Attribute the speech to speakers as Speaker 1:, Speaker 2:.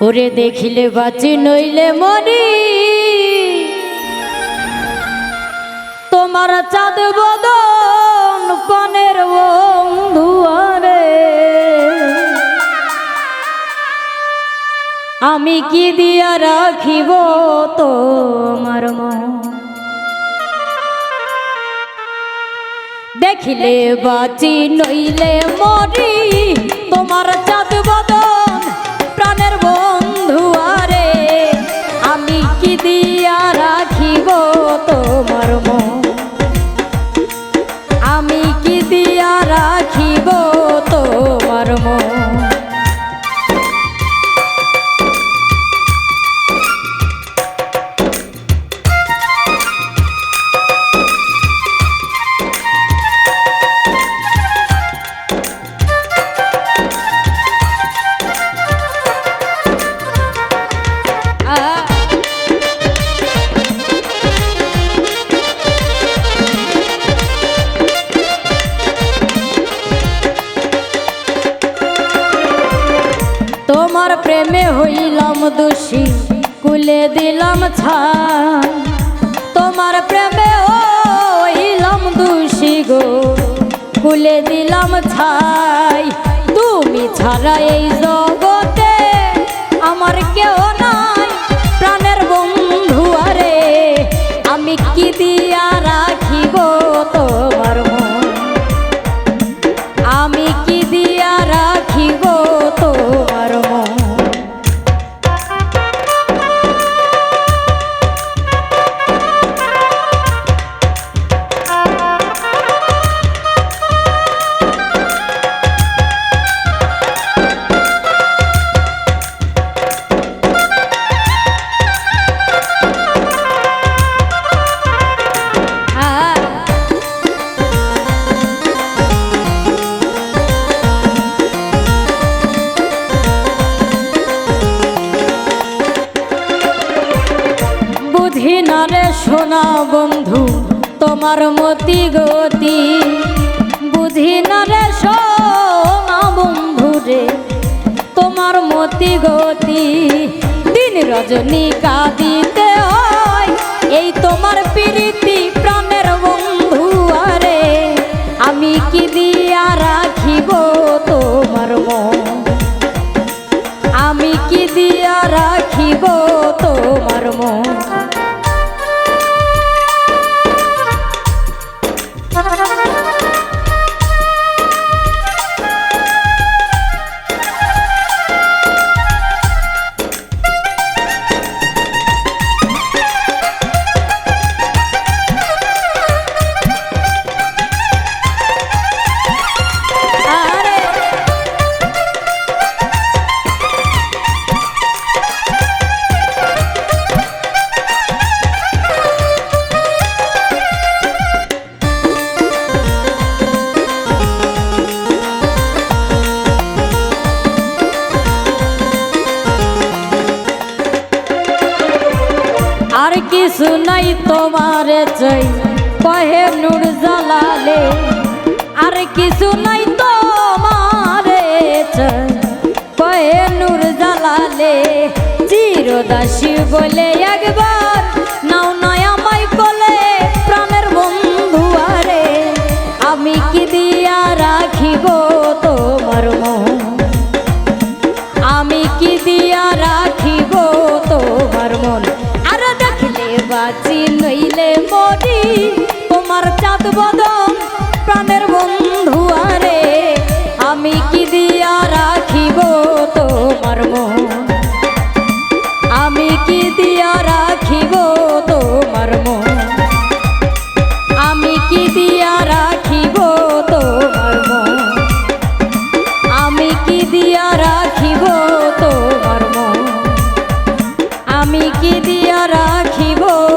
Speaker 1: ওরে দেখিলে বাঁচি, নইলে মরি। তোমার চাঁদ বদন পানের বন্ধুয়ারে আমি কি দিয়া রাখিব তোমার মন? দেখিলে বাঁচি, নইলে তোমার প্রেমে হইলাম দোষী, কুলে দিলাম ছাই। তোমার প্রেমে হইলাম দোষী গো, কুলে দিলাম ছাই। তুমি ছাড়া এই জগতে আমার কেউ রে সোনা বন্ধু, তোমার মতি গতি। বুঝি না রে শোনা বন্ধু রে, তোমার মতি গতি। দিন রজনী কাঁদিতে হয়, এই তোমার প্রীতি। কিছু নাই তোমার চাই। কহে নুর জালালে, আর কিছু নাই তোমার চাই। কহে নুর জালালে, চিরদাসী বলে একবার তোমার আমি কি দিয়া রাখিব তোমার আমি কি দিয়া রাখিব তোমার মন? আমি কি দিয়া রাখিব তোমার মন? আমি কি দিয়া রাখিব তোমার